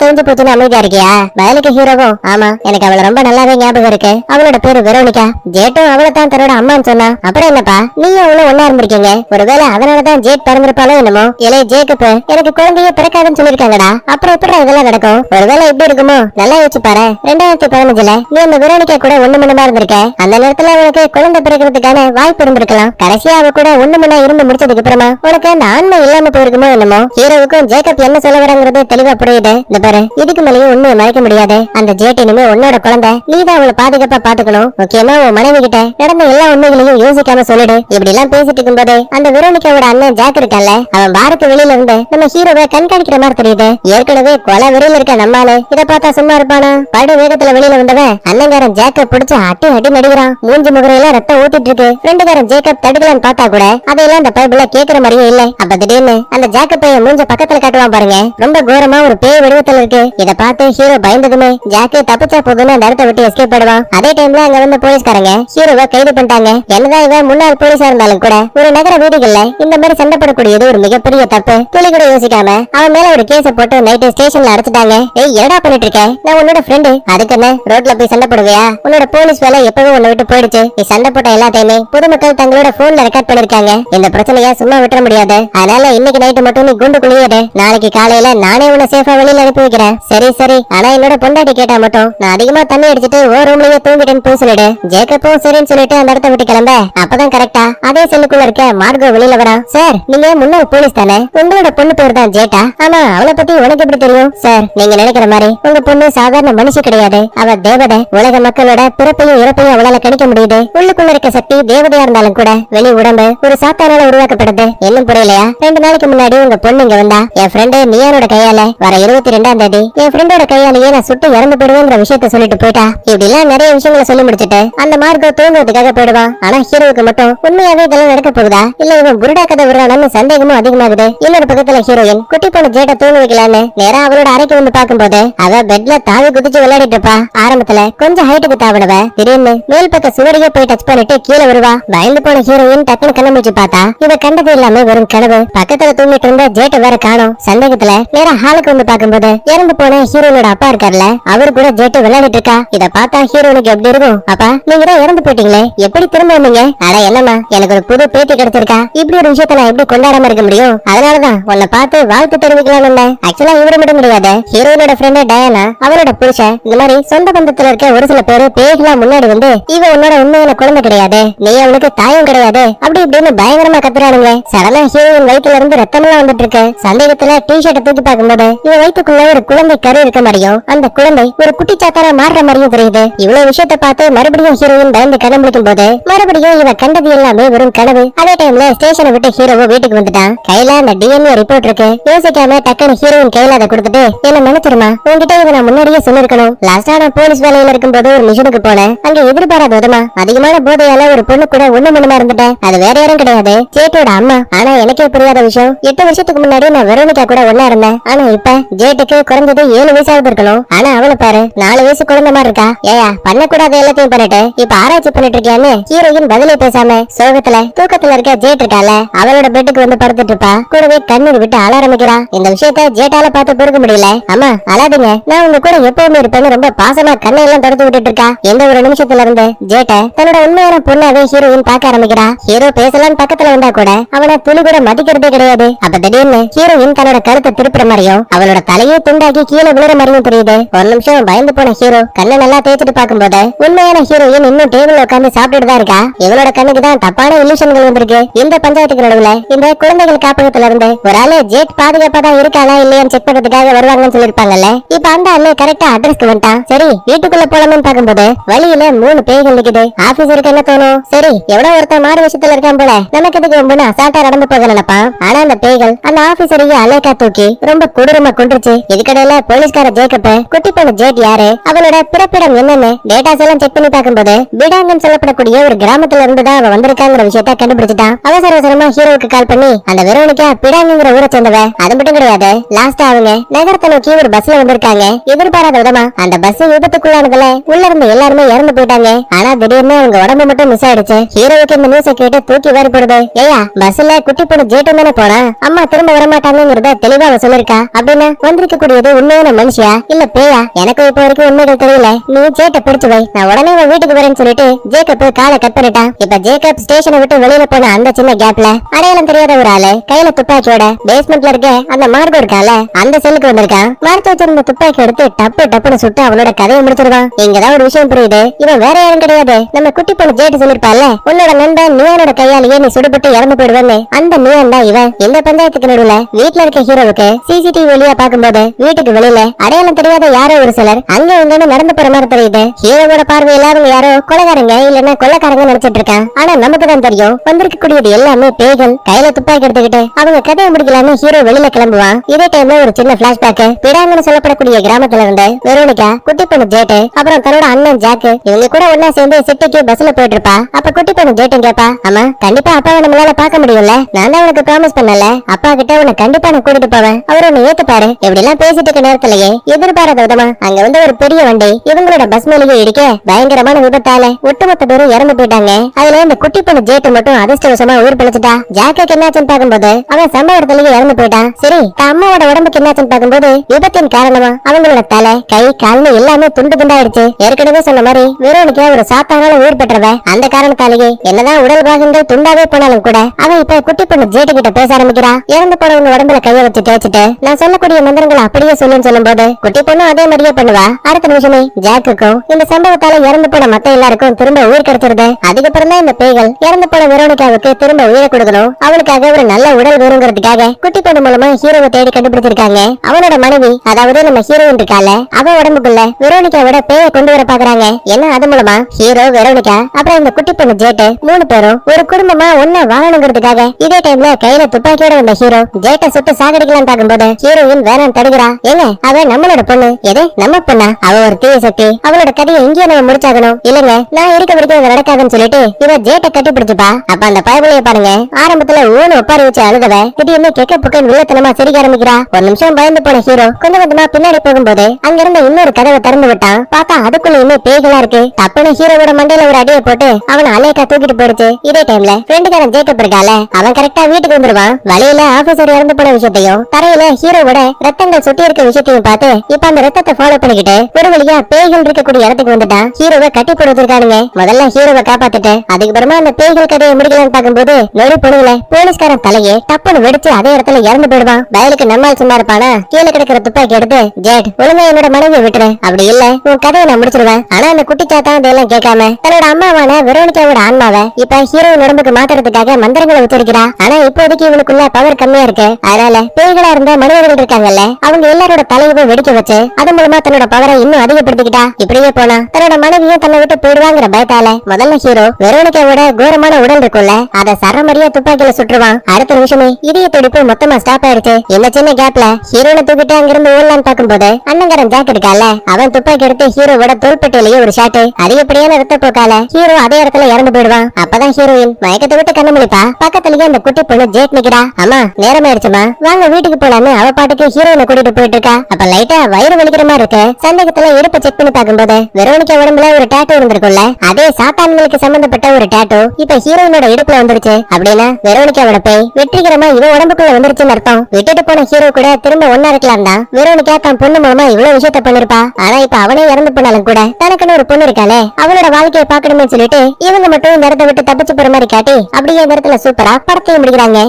S1: தெரிஞ்சு போச்சுன்னு அமைதியா இருக்கியா? பதிலுக்கு ஹீரோவும் ஆமா எனக்கு அவள ரொம்ப நல்லாவே ஞாபகம் இருக்கு. அவளோட பேரு வெரோனிகா. ஜேட்டும் அவளை தான் தன்னோட அம்மான்னு சொன்னா அப்புறம் என்னப்பா? நீயும் அவளும் ஒண்ணா இருந்திருக்கீங்க. ஒருவேளை அதனாலதான் ஜேட் பிறந்திருப்பாளோ என்னமோ? இளைய ஜேக்கப் எனக்கு குழந்தைய பிறக்காதுன்னு சொல்லிருக்காங்கடா அப்புறம் எப்படி இதெல்லாம் நடக்கும்? ஒருவேளை எப்படி இருக்குமோ? நல்லா யோசிச்சு பாரு. ரெண்டாயிரத்தி பதினஞ்சுல நீ அந்த வெரோனிகா கூட ஒண்ணு மணமா இருந்திருக்க. அந்த நேரத்துல உனக்கு குழந்தை பிறக்கிறதுக்கான வாய்ப்பு இருந்திருக்கலாம். கடைசியா அவ கூட ஒண்ணு மணி இருந்து முடிச்சதுக்கு அப்புறமா உனக்கு அந்த ஆண்மை இல்லாம போயிருக்குமோ என்னமோ? ஹீரோவுக்கும் ஜேக்கப் என்ன சொல்ல வராங்கிறது தெளிவா புரியுது. இந்த பாரு இதுக்கு மேலேயும் உண்மையை மறைக்க முடியாது. அந்த ஜேட் இனிமே உன்னோட குழந்தை. நீதான் அவளை பாதுகாப்பா பாத்துக்கணும் முக்கியமா உன் மனைவி கிட்ட நடந்த எல்லா உண்மைகளையும் யோசிக்காம சொல்லிடு. இப்படி எல்லாம் பேசிட்டு இருக்கும்போது அந்த வெரோனிகாவோட அண்ணன் ஜாக் இருக்கான்ல அவன் பாருக்கு வெளியில இருந்து நம்ம ஹீரோவை கண்காணிக்கிற மாதிரி தெரியுது. ஏற்கனவே கொலை வெளியில இருக்க நம்மால இத பார்த்தா சும்மா இருப்பானா? படு வேகத்துல வெளியில வந்தவன் அண்ணங்காரன் ஜேக்கப் புடிச்சு அட்டி அடி நடிக்கிறான். மூஞ்சி முகரையில ரத்தம் ஊத்திட்டு இருக்கு. ரெண்டுகாரன் ஜேக்கப் தடுக்கலான்னு பார்த்தா கூட அதையெல்லாம் அந்த பைபிள கேக்குற மாதிரியே இல்ல. அப்ப திடீர்னு அந்த ஜேக்கப்பை பையன் மூஞ்ச பக்கத்துல காட்டுவான் பாருங்க. ரொம்ப கோரமா ஒரு பேய் வடிவத்துல இருக்கு. இத பார்த்து ஹீரோ பயந்ததுமே ஜாக்கி தப்பிச்சா போதுன்னு அந்த இடத்த விட்டு எஸ்கேப் ஆயிடுவான். அதே டைம்ல அங்க வந்த போலீஸ்காரங்க ஹீரோவை கைது பண்ணிட்டாங்க. என்னதான் இவன் முன்னாள் போலீஸா இருந்தாலும் கூட ஒரு நகர வீடுகள்ல இந்த மாதிரி சண்டை போடக்கூடியது ஒரு மிகப்பெரிய தப்பு. துளி கூட யோசிக்காம அவன் மேல ஒரு கேஸ போட்டு நைட்டு ஸ்டேஷன்ல அடைச்சிட்டாங்க. ஏய் என்னடா பண்ணிட்டு இருக்க நான் உன்னோட ஃப்ரெண்டு அதுக்கு என்ன? ரோட்ல போய் சண்டை போடுவியா? உன்னோட போலீஸ் வேலை எப்பவே உன்னை விட்டு போயிடுச்சு. நீ சண்டை போட்ட எல்லாத்தையுமே பொதுமக்கள் தங்களோட போன்ல ரெக்கார்ட் பண்ணிருக்காங்க. இந்த பிரச்சனையா சும்மா விட்டுற முடியாது. அதனால இன்னைக்கு நைட்டு மட்டும் நீ குண்டு குளியடு நாளைக்கு காலையில நானே உன்னை சேஃபா வெளியில அனுப்பி வைக்கிறேன். சரி சரி. ஆனா என்னோட பொண்டாட்டி கேட்டா மட்டும் நான் அதிகமா தண்ணி அடிச்சிட்டு ஓ ரூம்லயே தூங்கிட்டேன்னு போய் சொல்லிடு. ஜேக்கப்பும் சரின்னு சொல்லிட்டு அந்த இடத்த விட்டு கிளம்ப. அப்பதான் கரெக்டா அதே செல்லுக்குள்ள இருக்க மார்கோ வெளியில வரா. சார் நீங்க முன்னாள் போலீஸ் தானே? உங்களோட பொண்ணு பேர் தான் ஜேட்டா. ஆனா அவளை பத்தி உனக்கு எப்படி தெரியும்? சார் நீங்க நினைக்கிற மாதிரி உங்க பொண்ணு சாதாரண மனுஷி கிடையாது. அவ தேவதை. உலக மக்களோட பிறப்பையும் இறப்பையும் அவளால கணிக்க முடியுது. உள்ளுக்குள்ள இருக்க சக்தி தேவதையா இருந்தாலும் கூட வெளி உடம்பு ஒரு சாத்தானால உருவாக்கப்படுது. இன்னும் புரியலையா? ரெண்டு நாளைக்கு முன்னாடி உங்க பொண்ணு இங்க வந்தா என் ஃப்ரெண்டு மியானோட கையால வர இருபத்தி ரெண்டாம் தேதி என் ஃப்ரெண்டோட கையாலேயே நான் சுட்டு இறந்து போடுவேங்கிற விஷயத்த சொல்லிட்டு போயிட்டா. இப்படி எல்லாம் நிறைய விஷயங்களை சொல்லி முடிச்சிட்டு அந்த மார்க்கோ தூங்குறதுக்காக போயிடுவா. ஆனா ஹீரோவுக்கு மட்டும் உண்மையாவே இதெல்லாம் நடக்க போகுதா? இல்ல இவன் புருடா கதை விடுறானு சந்தேகமும் அதிகமாகுது. இன்னொரு பக்கத்துல ஹீரோயின் குட்டி பொண்ணு ஜேட்ட தூங்க வைக்கலான்னு நேரா அவளோட அறைக்கு வந்து பாக்கும்போது அவ பெட்ல தாவி குதிச்சு விளையாடிட்டு இருப்பா. ஆரம்பத்துல கொஞ்சம் ஹைட்டுக்கு தாவிடுவ. திடீர்னு மேல் பக்க சுவரையே போய் டச் பண்ணிட்டு கீழே வருவா. பயந்து போன ஹீரோயின் டக்குனு கண்ண முடிச்சு பார்த்தா இவ கண்டது இல்லாம வெறும் கனவு. பக்கத்துல தூங்கிட்டு இருந்த கேட்ட வேற காணோம். சந்தேகத்துல நேரா ஹாலுக்கு வந்து பாக்கும்போது இறந்து போன ஹீரோனோட அப்பா இருக்கார்ல அவரு கூட ஜேட்டு விளையாடிட்டு இருக்கா? இத பார்த்தா ஹீரோனுக்கு எப்படி இருக்கும்? அப்பா நீங்க தான் இறந்து போயிட்டீங்களே எப்படி திரும்ப வந்தீங்க? அட என்னம்மா எனக்கு ஒரு புது பேட்டி கிடைச்சிருக்கா. இப்படி ஒரு விஷயத்த நான் எப்படி கொண்டாடாம இருக்க முடியும்? அதனாலதான் உன்னை பார்த்து வாழ்த்து தெரிவிக்கலாம்னு இருந்தேன் ஆக்சுவலா இவரு மட்டும் கிடையாது ஹீரோனோட ஃப்ரெண்ட் டயானா அவரோட புருஷன். இந்த மாதிரி சொந்த பந்தத்துல இருக்க ஒரு சில பேரு பேய்களா முன்னாடி வந்து இவ உன்னோட உண்மையான குழந்தை கிடையாது நீ அவனுக்கு தாயம் கிடையாது அப்படி இப்படின்னு பயங்கரமா கத்துறானுங்க. சடனா ஹீரோயின் வயிற்றுல இருந்து ரத்தமெல்லாம் வந்துட்டு இருக்கு சந்தேகத்துல டி ஷர்ட்டை தூக்கி பார்க்கும்போது இவன் வயிற்றுக்குள்ள ஒரு குழந்தை கரு இருக்க மாதிரியும் அந்த குழந்தை ஒரு குட்டி சாத்தாரா மாறுற மாதிரியும் தெரியுது. இவ்வளவு விஷயத்த பார்த்து மறுபடியும் ஹீரோயின் பயந்து கதை முடிக்கும் போது மறுபடியும் இவன் கண்டது எல்லாமே வெறும் கனவு. அதே டைம்ல ஸ்டேஷனை விட்டு ஹீரோவும் வீட்டுக்கு வந்துட்டான். கையில அந்த டிஎன்ஏ ரிப்போர்ட் இருக்கு. யோசிக்காம டக்குனு ஹீரோயின் கையில அதை கொடுத்துட்டு என்ன நினைச்சிருமா? உங்ககிட்ட இதை நான் முன்னாடியே சொல்லிருக்கணும் லாஸ்டா நான் போலீஸ் வேலையில இருக்கும்போது ஒரு மிஷனுக்கு போனேன். அங்க எதிர்பாராத விதமா அதிகமான போதையால ஒரு பொண்ணு கூட ஒண்ணு மணமா இருந்துட்டேன். அது வேற யாரும் கிடையாது. சேட்டோட அம்மா. ஆனா எனக்கே புரியாத விஷயம். எட்டு வருஷத்துக்கு முன்னாடி நான் வெரோனிகா கூட ஒண்ணா இருந்தேன். ஆனா இப்ப ஜேட்டுக்கு குறைஞ்சது ஏழு வயசாவது இருக்கணும். ஆனா அவளை பாரு நாலு வயசு குழந்தை மாதிரி இருக்கா. ஏயா பண்ணக்கூடாத எல்லாத்தையும் பண்ணிட்டு இப்ப ஆராய்ச்சி பண்ணிட்டு இருக்கியான்னு ஹீரோயின் பதிலே பேசாம சோகத்துல தூக்கத்துல இருக்க ஜேட் இருக்கால அவளோட பெட்டுக்கு வந்து படுத்துட்டு இருப்பா. கூடவே கண்ணீர் விட்டு அழ ஆரம்பிக்கிறா இந்த விஷயத்த ஜேட்டால பார்த்து பொறுக்க முடியல. அம்மா அழாதீங்க. நான் உங்க கூட எப்பவுமே இருப்பேன்னு ரொம்ப பாசமா கண்ணை எல்லாம் தொடர்ந்து விட்டுட்டு இருக்கா. எந்த ஒரு நிமிஷத்துல இருந்து ஜேட்ட தன்னோட உண்மையான பொண்ணாவே ஹீரோயின் பார்க்க ஆரம்பிக்கிறா. ஹீரோ பேசலாம்னு பக்கத்துல வந்தா கூட அவனை துளி கூட மதிக்கிறதே கிடையாது. அப்ப திடீர்னு என்ன ஹீரோயின் தன்னோட கருத்தை திருப்புற மாதிரியும் அவளோட தலையை துண்டாக்கி கீழே விழுற மாதிரியும் புரியுது. ஒரு நிமிஷம் பயந்து போன ஹீரோ கண்ணை நல்லா தேய்ச்சிட்டு பாக்கும்போது உண்மையான ஹீரோயின் இன்னும் டேபிள் உட்காந்து சாப்பிட்டுட்டு தான் இருக்கா? இவளோட கண்ணுக்கு தான் தப்பான இல்லூஷன்கள் வந்திருக்கு. இந்த பஞ்சாயத்துக்கு நடுவுல இந்த குழந்தைகள் காப்பகத்துல இருந்து ஒரு ஆளு ஜேட் பாதுகாப்பா தான் இருக்காளா இல்லையான்னு செக் பண்றதுக்காக வருவாங்கன்னு சொல்லிருப்பாங்கல்ல இப்ப அந்த ஆளு கரெக்டா அட்ரஸ்க்கு வந்துட்டான். சரி வீட்டுக்குள்ள போலாமேன்னு பாக்கும்போது வழியில மூணு பேய்கள் நிக்குது. ஆபீசருக்கு என்ன தோணும்? சரி எவ்வளவு ஒருத்தன் மாறு விஷயத்துல இருக்கான் போல. நமக்கு எதுக்கு ரொம்ப அசால்ட்டா நடந்து போக நினைப்பான்? ஆனா அந்த பேய்கள் அந்த ஆபீசரையும் அலேக்கா தூக்கி ரொம்ப கொடூரமா கொண்டுருச்சு இதுக்கடையில போலீஸ்கார ஜேக்கப்ப குட்டி பொண்ணு ஜேட் யாரு அவளோட பிறப்பிடம் என்னன்னு டேட்டாஸ் எல்லாம் செக் பண்ணி பார்க்கும்போது பிடாங்கன்னு சொல்லப்படக்கூடிய ஒரு கிராமத்துல இருந்து தான் அவ வந்திருக்காங்கிற விஷயத்த கண்டுபிடிச்சிட்டான். அவசர அவசரமா ஹீரோவுக்கு கால் பண்ணி அந்த வெரோனிக்கா பிடாங்கிற ஊரை சேர்ந்தவ அது மட்டும் கிடையாது லாஸ்டா அவங்க நகரத்தை நோக்கி ஒரு பஸ்ல வந்திருக்காங்க. எதிர்பாராத விதமா அந்த பஸ் விபத்துக்குள்ளானதுல உள்ள இருந்த எல்லாருமே இறந்து போயிட்டாங்க. ஆனா திடீர்னு அவங்க உடம்பு மட்டும் மிஸ் ஆயிடுச்சு. ஹீரோவுக்கு இந்த நியூஸ கேட்டு தூக்கி வேறு போடுது. ஏயா பஸ்ல குட்டி பொண்ணு ஜேட்டு தானே போனா அம்மா திரு திரும்ப வரமாட்டாங்கிறத தெளிவா அவ சொல்லிருக்கா. அப்படின்னா வந்திருக்க கூடியது உண்மையான மனுஷியா? இல்ல பேயா? எனக்கு இப்ப வரைக்கும் உண்மைகள் தெரியல. நீ ஜேக்கப் பிடிச்சு வை நான் உடனே உன் வீட்டுக்கு வரேன்னு சொல்லிட்டு ஜேக்கப் காலை கட் பண்ணிட்டான். இப்ப ஜேக்கப் ஸ்டேஷனை விட்டு வெளியில போன அந்த சின்ன கேப்ல அடையாளம் தெரியாத ஒரு ஆளு கையில துப்பாக்கியோட பேஸ்மெண்ட்ல இருக்க அந்த மார்கோ இருக்கால அந்த செல்லுக்கு வந்திருக்கான். மரத்து வச்சிருந்த துப்பாக்கி எடுத்து டப்பு டப்புன்னு சுட்டு அவனோட கதையை முடிச்சிருவான். இங்கதான் ஒரு விஷயம் புரியுது. இவன் வேற யாரும் கிடையாது. நம்ம குட்டி பொண்ணு ஜேட்டு சொல்லிருப்பால உன்னோட நண்பன் நியானோட கையாலேயே நீ சுடுபட்டு இறந்து போயிடுவேன்னு. அந்த நியான் தான் இவன். இந்த பஞ்சாயத்துக்கு நடுவுல வீட்டுல இருக்க ஹீரோவுக்கு சிசிடிவி வழியா பாக்கும்போது வீட்டுக்கு வெளியில அடையாளம் தெரியாத யாரோ ஒரு சிலர் அங்க இங்கன்னு நடந்து போற மாதிரி தெரியுது. ஹீரோவோட பார்வை அவங்க யாரோ கொலைகாரங்க இல்லன்னா கொள்ளக்காரங்க நினைச்சிட்டு இருக்கான் ஆனா நமக்கு தான் தெரியும். வந்திருக்க கூடியது எல்லாமே பேய்கள். கையில துப்பாக்கி எடுத்துக்கிட்டு அவங்க கதையை முடிக்கலாம்னு ஹீரோ வெளியில கிளம்புவான் இதே டைம்ல ஒரு சின்ன பிளாஷ்பேக் பிடாங்கன்னு சொல்லப்படக்கூடிய கிராமத்துல இருந்து வெரோனிகா குட்டி பொண்ணு ஜேட்டு அப்புறம் தன்னோட அண்ணன் ஜாக்கு இவங்க கூட ஒன்னா சேர்ந்து சிட்டிக்கு பஸ்ல போயிட்டு இருப்பா அப்ப குட்டி பொண்ணு ஜேட்டும் கேப்பா ஆமா கண்டிப்பா அப்பாவை நம்மளால பாக்க முடியும்ல? நான் அவனுக்கு ப்ராமிஸ் பண்ணல அப்பா கிட்ட உன்னை கண்டிப்பா நான் கூட்டிட்டு போவேன். அவர் உன்னை ஏத்துப்பாரு இப்படி எல்லாம் பேசிட்டு இருக்க நேரத்திலேயே எதிர்பாராத விதமா அங்க வந்து ஒரு பெரிய வண்டி இவங்களோட பஸ் மேலேயே இடிக்க பயங்கரமான விபத்தால ஒட்டுமொத்த பேரும் இறந்து போயிட்டாங்க. அதுல இந்த குட்டி பொண்ணு ஜேட்டு மட்டும் அதிர்ஷ்டவசமா உயிர் பிழைச்சிட்டா. ஜாக்குக்கு என்னாச்சுன்னு பார்க்கும்போது அவன் சம்பவ இடத்துலயே இறந்து போயிட்டான். சரி தன் அம்மாவோட உடம்புக்கு என்னாச்சுன்னு பார்க்கும்போது விபத்தின் காரணமா அவங்களோட தலை கை கால்னு எல்லாமே துண்டு துண்டாயிடுச்சு ஏற்கனவே சொன்ன மாதிரி வெரோனிக்கா ஒரு சாத்தானால உயிர் பெற்றவ. அந்த காரணத்தாலேயே என்னதான் உடல் பாகங்கள் துண்டாவே போனாலும் கூட அவன் இப்ப குட்டி பொண்ணு ஜேட்டு கிட்ட பேச ஆரம்பிக்கிறா. இறந்து போனவங்க உடம்புல கைய வச்சு தேய்ச்சிட்டு நான் சொல்லக்கூடிய மந்திரங்களை அப்படியே சொல்லுன்னு சொல்லும்போது குட்டி பொண்ணும் அதே மாதிரியே பண்ணுவா. அடுத்த நிமிஷமே ஜாக்குக்கும் இந்த சம்பவத்தால இறந்து போன மத்த எல்லாருக்கும் திரும்ப உயிர் கிடைச்சிருது. அதுக்கப்புறம் தான் இந்த பேய்கள் இறந்து போன வெரோனிகாவுக்கு திரும்ப உயிரை கொடுக்கணும். அவளுக்காக ஒரு நல்ல உடல் வேணுங்கிறதுக்காக குட்டி பொண்ணு மூலமா ஹீரோவை தேடி கண்டுபிடிச்சிருக்காங்க. அவனோட மனைவி அதாவது நம்ம ஹீரோயின் இருக்கால அவ உடம்புக்குள்ள வெரோனிகாவோட பேய கொண்டு வர பாக்குறாங்க. ஏன்னா அது மூலமா? ஹீரோ வெரோனிகா அப்புறம் இந்த குட்டி பொண்ணு ஜேட்டு மூணு பேரும் ஒரு குடும்பமா ஒன்னா வாழணுங்கிறதுக்காக இதே டைம்ல கையில துப்பாக்கியோட வந்த ஹீரோ ஜேட்டை சுட்டு சாகடிக்கலாம் பார்க்கும்போது ஹீரோயின் வேணாம் தடுக்கிறா. ஏங்க அவ நம்மளோட பொண்ணு. எது நம்ம பொண்ணா? அவ ஒரு தீய சக்தி. அவளோட கதையை இங்கேயே நம்ம முடிச்சாகணும். இல்லங்க நான் இருக்க வரைக்கும் இது நடக்காதுன்னு சொல்லிட்டு இவ ஜேட்டை கட்டி பிடிச்சுப்பா அப்ப அந்த பயபுலைய பாருங்க. ஆரம்பத்துல ஊனு ஒப்பாரி வச்சு அழுதவ திடீர்னு கெக்க புக்கன் வில்லத்தனமா சிரிக்க ஆரம்பிக்கிறா. ஒரு நிமிஷம் பயந்து போன ஹீரோ கொஞ்சம் கொஞ்சமா பின்னாடி போகும்போது அங்க இருந்த இன்னொரு கதவை திறந்து விட்டான். பார்த்தா அதுக்குள்ள இன்னும் பேய்களா இருக்கு. தப்புன்னு ஹீரோவோட மண்டையில ஒரு அடியை போட்டு அவன் அலேக்கா தூக்கிட்டு போயிடுச்சு. இதே டைம்ல ஃப்ரெண்டுக்காரன் ஜேக்கப் இருக்கால அவன் கரெக்டா வீட்டுக்கு வந்துருவான். வழியில ஆபீசர் இறந்து போன விஷயத்தையும் தரையில ஹீரோவோட ரத்தங்கள் சுத்தி இருக்க விஷயத்தையும் பார்த்து இப்ப அந்த ரத்தத்தை ஃபாலோ பண்ணிக்கிட்டு ஒரு வழியா பேய்கள் இருக்கக்கூடிய இடத்துக்கு வந்துட்டான் ஹீரோவை கட்டி போடுவதற்கானுங்க முதல்ல ஹீரோவை காப்பாத்திட்டு அதுக்கப்புறமா அந்த பேய்கள் கதையை முடிக்கலாம்னு பார்க்கும்போது நொடி பொண்ணுல போலீஸ்காரன் தலையே டப்புன்னு வெடிச்சு அதே இடத்துல இறந்து போயிடுவான். பயலுக்கு நம்மால் சும்மா இருப்பானா? கீழே கிடக்கிற துப்பாக்கி எடுத்து ஜேட் ஒழுங்கா என்னோட மனைவியை விட்டுரு. அப்படி இல்ல உன் கதையை நான் முடிச்சிருவேன். ஆனா அந்த குட்டி சாத்தா இதெல்லாம் கேட்காம தன்னோட அம்மாவான வெரோனிக்காவோட ஆன்மாவை இப்ப ஹீரோ உடம்புக்கு மாத்துறதுக்காக மந்திரங்களை வச்சிருக்கிறா ஆனா இப்போதைக்கு இவனுக்குள்ள பவர் கம்மியா இருக்கு. அதனால பேய்களா இருந்த மனிதர்கள் இருக்காங்கல்ல அவங்க எல்லாரோட தலையவும் வெடிக்க வச்சு அது மூலமா தன்னோட பவரை இன்னும் அதிகப்படுத்திக்கிட்டா? இப்படியே போனா தன்னோட மனைவியும் தன்னை விட்டு போயிடுவாங்கிற பயத்தால முதல்ல ஹீரோ வெரோனிகாவோட கோரமான உடல் இருக்கும்ல அத சரமரியா துப்பாக்கியில சுட்டுருவான். அடுத்த நிமிஷமே இதய துடிப்பு மொத்தமா ஸ்டாப் ஆயிடுச்சு. இந்த சின்ன கேப்ல ஹீரோனை தூக்கிட்டு அங்கிருந்து ஓடலான்னு பாக்கும்போது அண்ணங்காரன் ஜாக் இருக்கால அவன் துப்பாக்கி எடுத்து ஹீரோவோட தோள்பட்டையிலேயே ஒரு ஷாட்டு அதிகப்படியான ரத்த போக்கால ஹீரோ அதே இடத்துல இறந்து போயிடுவான். அப்பதான் ஹீரோயின் மயக்கத்தை விட்டு கண்ணு முடிப்பா பக்கத்துலயே அந்த குட்டி பொண்ணு ஜேட் நிக்கிறா. அம்மா நேரம் ஆயிடுச்சுமா வாங்க வீட்டுக்கு போலான்னு அவ பாட்டுக்கு ஹீரோயினை கூட்டிட்டு போயிட்டு இருக்கா அப்ப லைட்டா வயிறு வலிக்கிற மாதிரி இருக்கு. சந்தேகத்துல இடுப்ப செக் பண்ணி பார்க்கும்போது வெரோனிக்கா உடம்புல ஒரு டேட்டூ இருந்திருக்கும்ல. அதே சாத்தான்களுக்கு சம்பந்தப்பட்ட ஒரு டேட்டூ இப்ப ஹீரோயினோட இடுப்புல வந்துருச்சு. அப்படின்னா வெரோனிக்காவோட பேய் வெற்றிகரமா இவ உடம்புக்குள்ள வந்துருச்சுன்னு அர்த்தம். விட்டுட்டு போன ஹீரோ கூட திரும்ப ஒன்னா இருக்கலாம் தான். வெரோனிக்கா தன் பொண்ணு மூலமா இவ்வளவு விஷயத்த பண்ணிருப்பா. ஆனா இப்ப அவனே இறந்து போனாலும் கூட தனக்குன்னு ஒரு பொண்ணு இருக்காளே. அவளோட வாழ்க்கையை பாக்கணும்னு சொல்லிட்டு இவங்க மட்டும் இந்த இடத்த விட்டு தப்பிச்சு போற மாதிரி காட்டி அப்படியே இந்த இடத்துல சூப்பரா படத்தையும் முடிக்கிறாங்க.